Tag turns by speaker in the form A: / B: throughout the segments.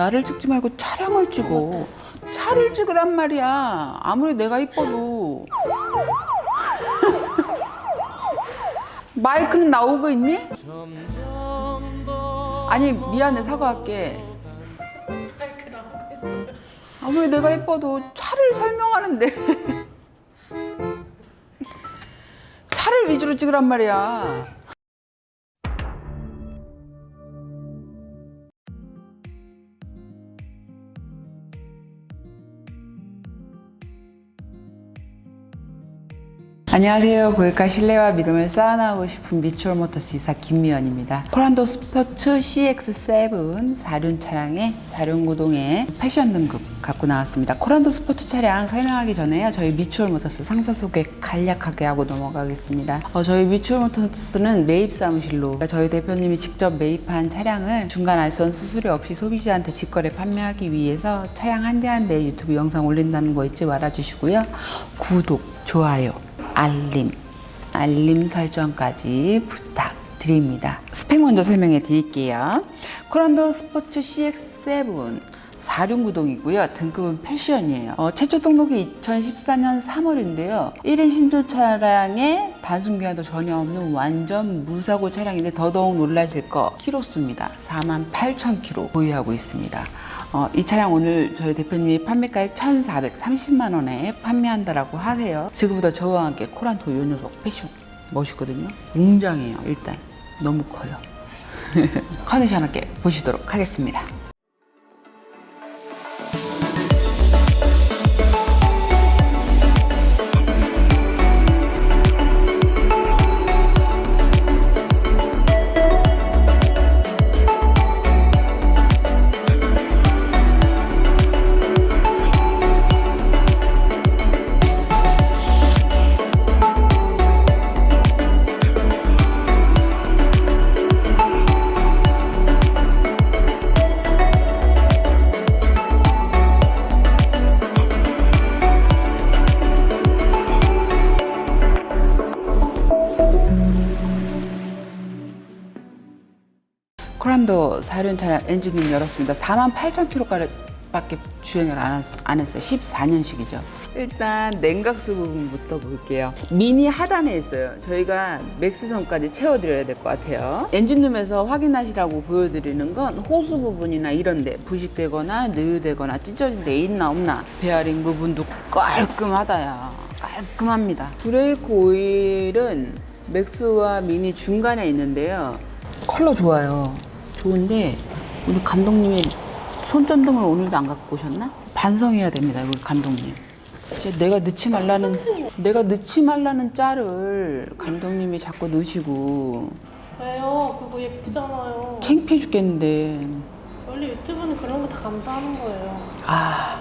A: 나를 찍지 말고 차량을 찍어. 차를 찍으란 말이야. 아무리 내가 이뻐도. 마이크는 나오고 있니? 아니 미안해 사과할게. 아무리 내가 이뻐도 차를 설명하는데 차를 위주로 찍으란 말이야. 안녕하세요. 고객과 신뢰와 믿음을 쌓아나가고 싶은 미추홀 모터스 이사 김미연입니다. 코란도 스포츠 CX7 사륜 차량의 사륜 구동의 패션 등급 갖고 나왔습니다. 코란도 스포츠 차량 설명하기 전에요. 저희 미추홀 모터스 상사 소개 간략하게 하고 넘어가겠습니다. 어, 저희 미추홀 모터스는 매입 사무실로 저희 대표님이 직접 매입한 차량을 중간 알선 수수료 없이 소비자한테 직거래 판매하기 위해서 차량 한 대 한 대 유튜브 영상 올린다는 거 잊지 말아주시고요. 구독, 좋아요, 알림, 알림 설정까지 부탁드립니다. 스펙 먼저 설명해 드릴게요. 코란도 스포츠 CX7 사륜구동이고요. 등급은 패션이에요. 어, 최초 등록이 2014년 3월인데요. 1인 신조 차량에 단순기한도 전혀 없는 완전 무사고 차량인데 더더욱 놀라실 거 키로수입니다. 48,000km 보유하고 있습니다. 어, 이 차량 오늘 저희 대표님이 판매가액 1,430만 원에 판매한다라고 하세요. 지금부터 저와 함께 코란토 요 녀석 패션 멋있거든요. 웅장해요. 일단 너무 커요. 컨디션 함께 보시도록 하겠습니다. 엔진을 열었습니다. 48,000km까지밖에 주행을 안, 했- 안 했어요. 14년식이죠. 일단 냉각수 부분부터 볼게요. 미니 하단에 있어요. 저희가 맥스선까지 채워드려야 될 것 같아요. 엔진룸에서 확인하시라고 보여드리는 건 호수 부분이나 이런데 부식되거나 누유되거나 찢어진 데 있나 없나 베어링 부분도 깔끔하다야. 깔끔합니다. 브레이크 오일은 맥스와 미니 중간에 있는데요. 컬러 좋아요. 좋은데 우리 감독님이 손전등을 오늘도 안 갖고 오셨나? 반성해야 됩니다, 우리 감독님. 진짜 내가 넣지 말라는 내가 넣지 말라는 짤을 감독님이 자꾸 넣으시고
B: 왜요? 그거 예쁘잖아요.
A: 창피해 죽겠는데
B: 원래 유튜브는 그런 거 다 감사하는 거예요.
A: 아,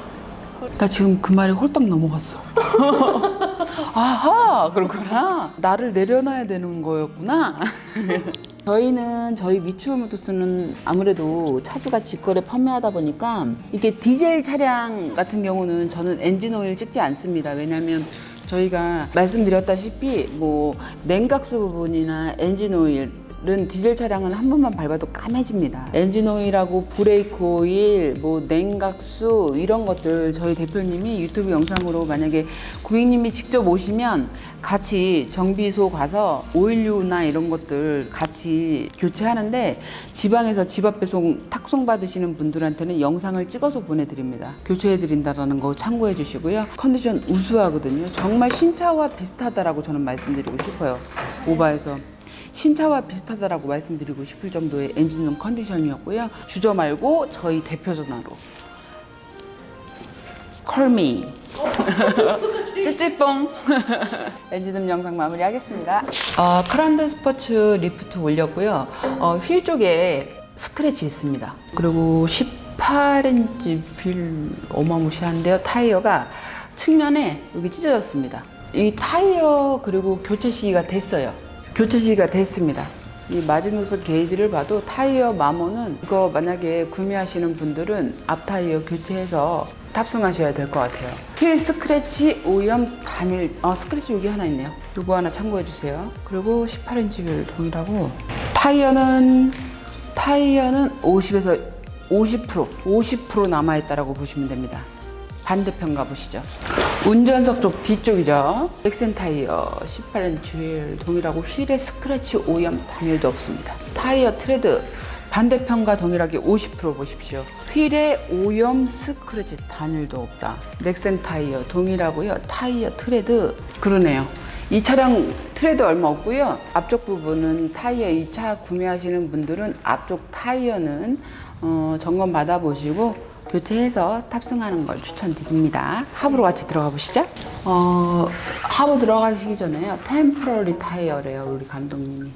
A: 나 지금 그 말이 홀딱 넘어갔어. 아하, 그렇구나. 나를 내려놔야 되는 거였구나. 저희는 저희 미추홀모터스는 아무래도 차주가 직거래 판매하다 보니까 이게 디젤 차량 같은 경우는 저는 엔진 오일 찍지 않습니다. 왜냐하면 저희가 말씀드렸다시피 뭐 냉각수 부분이나 엔진 오일 은 디젤 차량은 한 번만 밟아도 까매집니다. 엔진 오일하고 브레이크 오일, 뭐 냉각수 이런 것들 저희 대표님이 유튜브 영상으로 만약에 고객님이 직접 오시면 같이 정비소 가서 오일류나 이런 것들 같이 교체하는데 지방에서 집 앞 배송 탁송 받으시는 분들한테는 영상을 찍어서 보내드립니다. 교체해 드린다라는 거 참고해 주시고요. 컨디션 우수하거든요. 정말 신차와 비슷하다라고 저는 말씀드리고 싶어요. 오바에서. 신차와 비슷하다라고 말씀드리고 싶을 정도의 엔진룸 컨디션이었고요. 주저 말고 저희 대표 전화로 컬미 찌찌뽕 엔진음 영상 마무리하겠습니다. 어, 크란드 스포츠 리프트 올렸고요. 어, 휠 쪽에 스크래치 있습니다. 그리고 18인치 휠 어마무시한데요. 타이어가 측면에 여기 찢어졌습니다. 이 타이어 그리고 교체 시기가 됐어요. 교체 시기가 됐습니다. 이 마지노선 게이지를 봐도 타이어 마모는 이거 만약에 구매하시는 분들은 앞 타이어 교체해서 탑승하셔야 될 것 같아요. 휠 스크래치 오염 단일, 어, 스크래치 여기 하나 있네요. 요거 하나 참고해 주세요. 그리고 18인치 휠 동일하고 타이어는 타이어는 50에서 50% 50% 남아 있다라고 보시면 됩니다. 반대편 가보시죠. 운전석 쪽 뒤쪽이죠. 엑센 타이어 18인치 휠 동일하고 휠에 스크래치 오염 단일도 없습니다. 타이어 트레드 반대편과 동일하게 50% 보십시오. 휠에 오염 스크래치 단일도 없다. 넥센 타이어 동일하고요. 타이어 트레드 그러네요. 이 차량 트레드 얼마 없고요. 앞쪽 부분은 타이어 이차 구매하시는 분들은 앞쪽 타이어는 어, 점검 받아보시고 교체해서 탑승하는 걸 추천드립니다. 합으로 같이 들어가 보시죠. 어, 합으로 들어가시기 전에요. 템포러리 타이어래요, 우리 감독님이.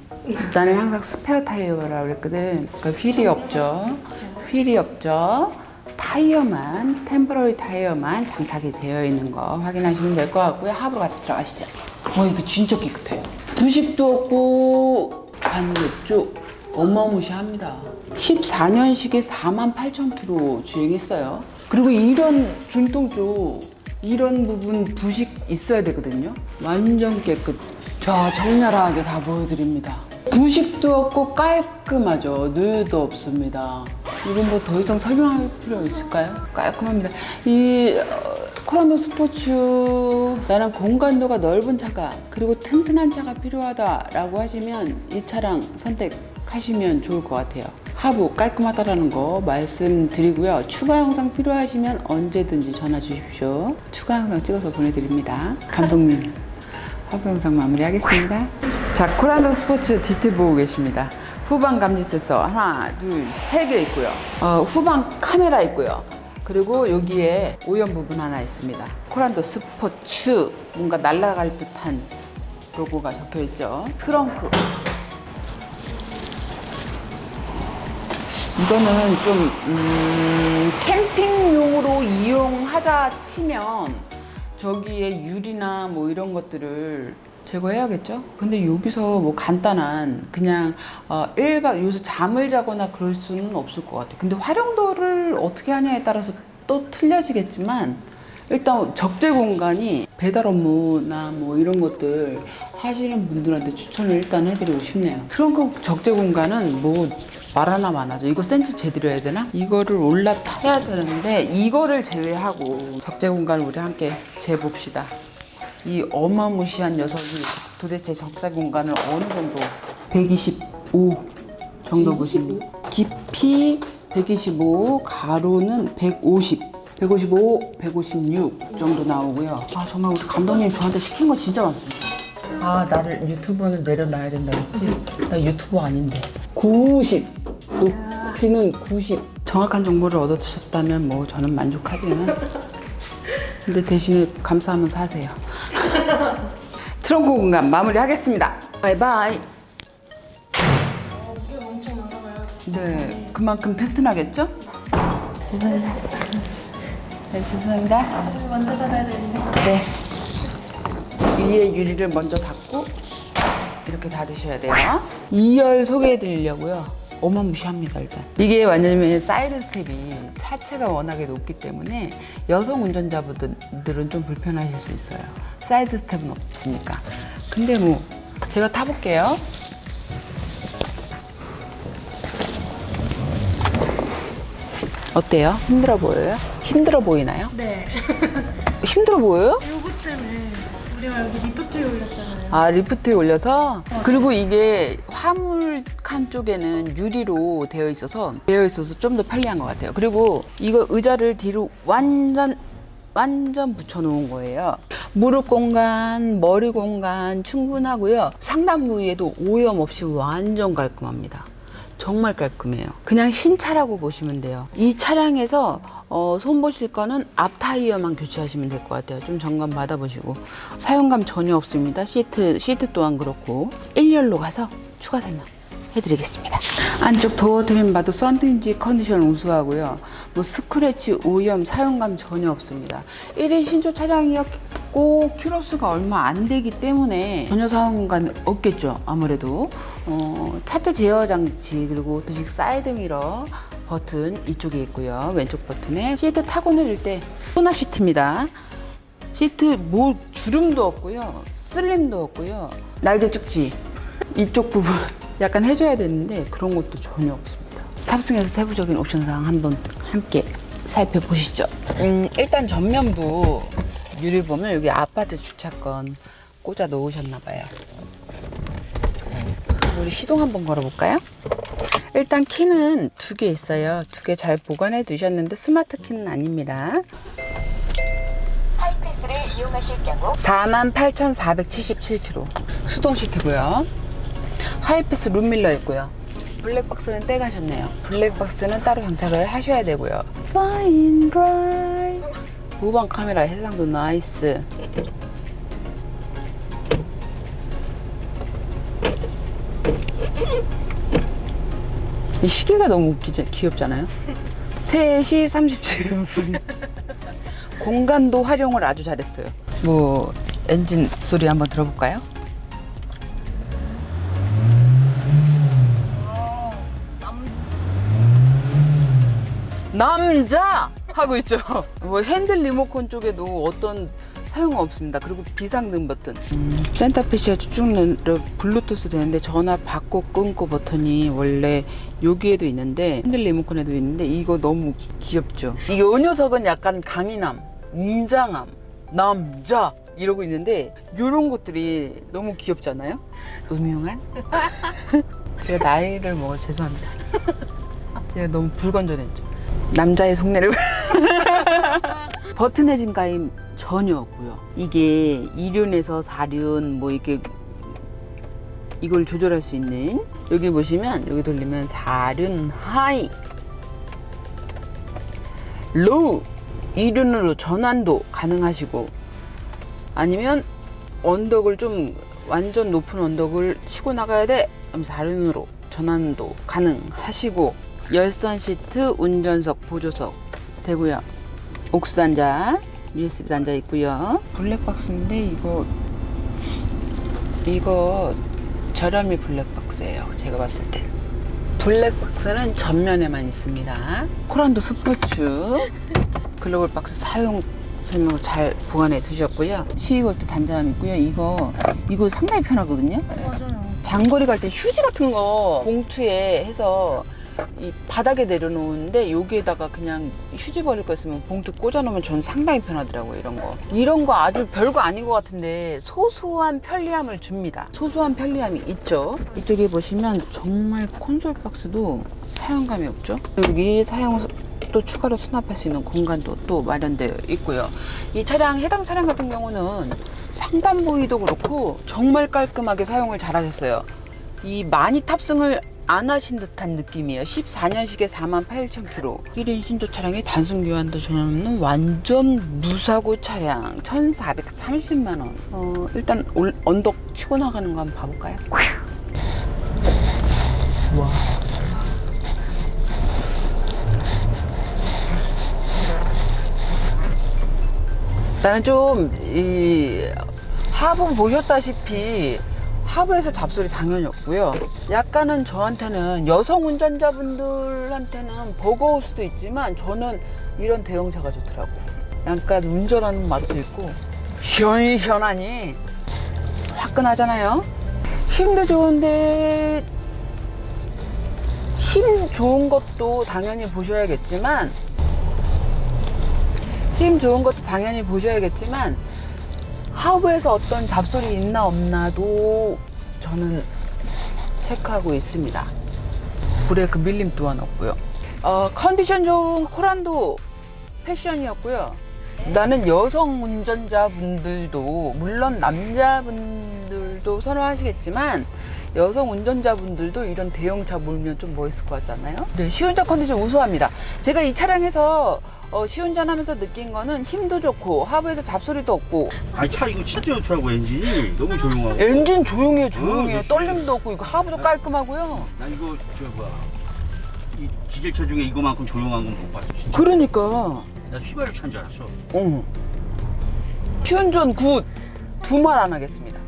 A: 나는 항상 스페어 타이어라 그랬거든. 그러니까 휠이 없죠. 휠이 없죠. 타이어만, 템포러리 타이어만 장착이 되어 있는 거 확인하시면 될 것 같고요. 합으로 같이 들어가시죠. 어, 이거 진짜 깨끗해요. 부식도 없고, 반대쪽 어마무시합니다. 14년식에 4만 8천 킬로 주행했어요. 그리고 이런 중동 쪽 이런 부분 부식 있어야 되거든요. 완전 깨끗. 자, 적나라하게 다 보여드립니다. 부식도 없고 깔끔하죠. 누유도 없습니다. 이건 뭐 더 이상 설명할 필요 있을까요? 깔끔합니다. 이 어, 코란도 스포츠 나는 공간도가 넓은 차가 그리고 튼튼한 차가 필요하다라고 하시면 이 차량 선택 하시면 좋을 것 같아요. 하부 깔끔하다라는 거 말씀드리고요. 추가 영상 필요하시면 언제든지 전화 주십시오. 추가 영상 찍어서 보내드립니다. 감독님 하부 영상 마무리하겠습니다. 자, 코란도 스포츠 디테일 보고 계십니다. 후방 감지 센서 하나, 둘, 세 개 있고요. 어, 후방 카메라 있고요. 그리고 여기에 오염 부분 하나 있습니다. 코란도 스포츠 뭔가 날아갈 듯한 로고가 적혀 있죠. 트렁크. 이거는 좀 음, 캠핑용으로 이용하자 치면 저기에 유리나 뭐 이런 것들을 제거해야겠죠? 근데 여기서 뭐 간단한 그냥 어 1박 여기서 잠을 자거나 그럴 수는 없을 것 같아요. 근데 활용도를 어떻게 하냐에 따라서 또 틀려지겠지만 일단 적재 공간이 배달 업무나 뭐 이런 것들 하시는 분들한테 추천을 일단 해드리고 싶네요. 트렁크 적재 공간은 뭐 말하나 마나죠. 이거 센치 재드려야 되나? 이거를 올라타야 되는데 이거를 제외하고 적재 공간을 우리 함께 재봅시다. 이 어마무시한 녀석이 도대체 적재 공간을 어느 정도 125 정도 보시면 깊이 125 가로는 150 155, 156 정도 나오고요. 아 정말 우리 감독님 저한테 시킨 거 진짜 많습니다. 아 나를 유튜브는 내려놔야 된다 했지? 나 유튜버 아닌데 90 높이는 90 정확한 정보를 얻어주셨다면 뭐 저는 만족하지만 근데 대신에 감사하면 사세요 트렁크 공간 마무리하겠습니다 바이바이. 네 그만큼 튼튼하겠죠? 죄송합니다 네 죄송합니다
B: 먼저 닫아야 되는데.
A: 네. 위에 유리를 먼저 닫고 이렇게 닫으셔야 돼요. 2열 소개해 드리려고요. 어마무시합니다, 일단. 이게 완전히 사이드 스텝이 차체가 워낙에 높기 때문에 여성 운전자분들은 좀 불편하실 수 있어요. 사이드 스텝은 없으니까. 근데 뭐, 제가 타볼게요. 어때요? 힘들어 보여요? 힘들어 보이나요?
B: 네.
A: 힘들어 보여요?
B: 요거 우리가 여기 리프트에 올렸잖아요.
A: 아 리프트에 올려서 그리고 이게 화물 칸 쪽에는 유리로 되어 있어서 되어 있어서 좀 더 편리한 것 같아요. 그리고 이거 의자를 뒤로 완전 완전 붙여 놓은 거예요. 무릎 공간, 머리 공간 충분하고요. 상단 부위에도 오염 없이 완전 깔끔합니다. 정말 깔끔해요. 그냥 신차라고 보시면 돼요. 이 차량에서 어, 손 보실 거는 앞 타이어만 교체하시면 될 것 같아요. 좀 점검 받아보시고 사용감 전혀 없습니다. 시트 시트 또한 그렇고 1열로 가서 추가 설명. 해드리겠습니다. 안쪽 도어 트림 봐도 썬팅지 컨디션 우수하고요. 뭐 스크래치, 오염, 사용감 전혀 없습니다. 1인 신조 차량이었 고 키로수가 얼마 안 되기 때문에 전혀 사용감이 없겠죠. 아무래도 어, 차체 제어 장치 그리고 오토식 사이드 미러 버튼 이쪽에 있고요. 왼쪽 버튼에 시트 타고 내릴 때 수납 시트입니다. 시트 뭐 주름도 없고요. 슬림도 없고요. 날개 쭉지 이쪽 부분 약간 해줘야 되는데 그런 것도 전혀 없습니다. 탑승해서 세부적인 옵션 사항 한번 함께 살펴보시죠. 음, 일단 전면부 유리 보면 여기 아파트 주차권 꽂아 놓으셨나 봐요. 우리 시동 한번 걸어볼까요? 일단 키는 두 개 있어요. 두 개 잘 보관해 두셨는데 스마트 키는 아닙니다.
C: 하이패스를 이용하실 경우
A: 48,477km 수동 시트고요. 하이패스 룸밀러 있고요. 블랙박스는 떼가셨네요. 블랙박스는 따로 장착을 하셔야 되고요. Fine drive. 후방 카메라 해상도 나이스. 이 시계가 너무 웃기지, 귀엽잖아요. 3시 37분. 공간도 활용을 아주 잘했어요. 뭐 엔진 소리 한번 들어볼까요? 남자 하고 있죠. 뭐 핸들 리모컨 쪽에도 어떤 사용은 없습니다. 그리고 비상등 버튼. 음, 센터피시에 쭉 눌러 블루투스 되는데 전화 받고 끊고 버튼이 원래 여기에도 있는데 핸들 리모컨에도 있는데 이거 너무 귀엽죠. 이요 녀석은 약간 강인함, 웅장함, 남자 이러고 있는데 이런 것들이 너무 귀엽잖아요. 음흉한? 제가 나이를 먹어 죄송합니다. 제가 너무 불건전했죠. 남자의 속내를 버튼 해진 가임 전혀 없고요. 이게 2륜에서 4륜 뭐 이렇게 이걸 조절할 수 있는 여기 보시면 여기 돌리면 4륜 하이 로우 2륜으로 전환도 가능하시고 아니면 언덕을 좀 완전 높은 언덕을 치고 나가야 돼 그럼 4륜으로 전환도 가능하시고 열선 시트 운전석 보조석 되고요. 옥수 단자 USB 단자 있고요. 블랙박스인데 이거 이거 저렴이 블랙박스예요 제가 봤을 때. 블랙박스는 전면에만 있습니다. 코란도 스포츠 글로벌 박스 사용 설명을 잘 보관해 두셨고요. 12V 단자함 있고요. 이거 이거 상당히 편하거든요.
B: 맞아요.
A: 장거리 갈 때 휴지 같은 거 봉투에 해서 이 바닥에 내려놓는데 여기에다가 그냥 휴지 버릴 거 있으면 봉투 꽂아놓으면 전 상당히 편하더라고요 이런 거. 이런 거 아주 별거 아닌 것 같은데 소소한 편리함을 줍니다. 소소한 편리함이 있죠? 이쪽에 보시면 정말 콘솔 박스도 사용감이 없죠? 여기 사용 또 추가로 수납할 수 있는 공간도 또 마련되어 있고요. 이 차량 해당 차량 같은 경우는 상단 부위도 그렇고 정말 깔끔하게 사용을 잘 하셨어요. 이 많이 탑승을 안 하신 듯한 느낌이에요. 14년식에 48,000km. 1인 신조 차량에 단순 교환도 전혀 완전 무사고 차량 1,430만 원. 어, 일단 올- 언덕 치고 나가는 거 한번 봐볼까요? 와. 나는 좀 이 하부 보셨다시피 하부에서 잡소리 당연히 없고요. 약간은 저한테는 여성 운전자분들한테는 버거울 수도 있지만 저는 이런 대형차가 좋더라고요. 약간 운전하는 맛도 있고 시원시원하니 화끈하잖아요. 힘도 좋은데 힘 좋은 것도 당연히 보셔야겠지만 힘 좋은 것도 당연히 보셔야겠지만 하부에서 어떤 잡소리 있나 없나도 저는 체크하고 있습니다. 브레이크 밀림 또한 없고요. 어, 컨디션 좋은 코란도 패션이었고요. 나는 여성 운전자분들도 물론 남자분들도 선호하시겠지만 여성 운전자분들도 이런 대형차 몰면 좀 멋있을 것 같잖아요. 네, 시운전 컨디션 우수합니다. 제가 이 차량에서 어, 시운전하면서 느낀 거는 힘도 좋고 하부에서 잡소리도 없고
D: 아니 차 이거 진짜 좋더라고 엔진이 너무 조용하고
A: 엔진 조용해요, 조용해요.
D: 어,
A: 떨림도 없고 이거 하부도 깔끔하고요.
D: 나 이거 저 뭐야 이 디젤차 중에 이거만큼 조용한 건 못 봤어 진짜
A: 그러니까,
D: 나 휘발유 차인 줄 알았어
A: 어. 시운전 굿. 두 말 안 하겠습니다.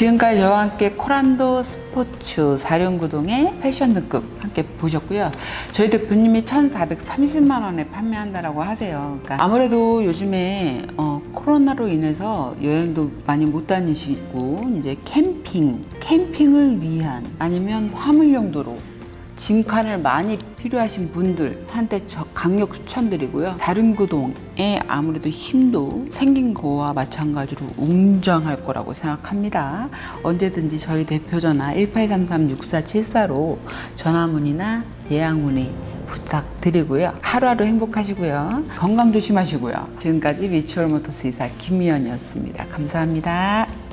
A: 지금까지 저와 함께 코란도 스포츠 사륜구동의 패션 등급 함께 보셨고요. 저희 대표님이 1,430만 원에 판매한다라고 하세요. 그러니까 아무래도 요즘에 어, 코로나로 인해서 여행도 많이 못 다니시고 이제 캠핑, 캠핑을 위한 아니면 화물 용도로 짐칸을 많이 필요하신 분들 한테 저 강력 추천드리고요. 다른 구동에 아무래도 힘도 생긴 거와 마찬가지로 웅장할 거라고 생각합니다. 언제든지 저희 대표 전화 1833-6474로 전화 문의나 예약 문의 부탁드리고요. 하루하루 행복하시고요. 건강 조심하시고요. 지금까지 미추홀 모터스 이사 김미연이었습니다. 감사합니다.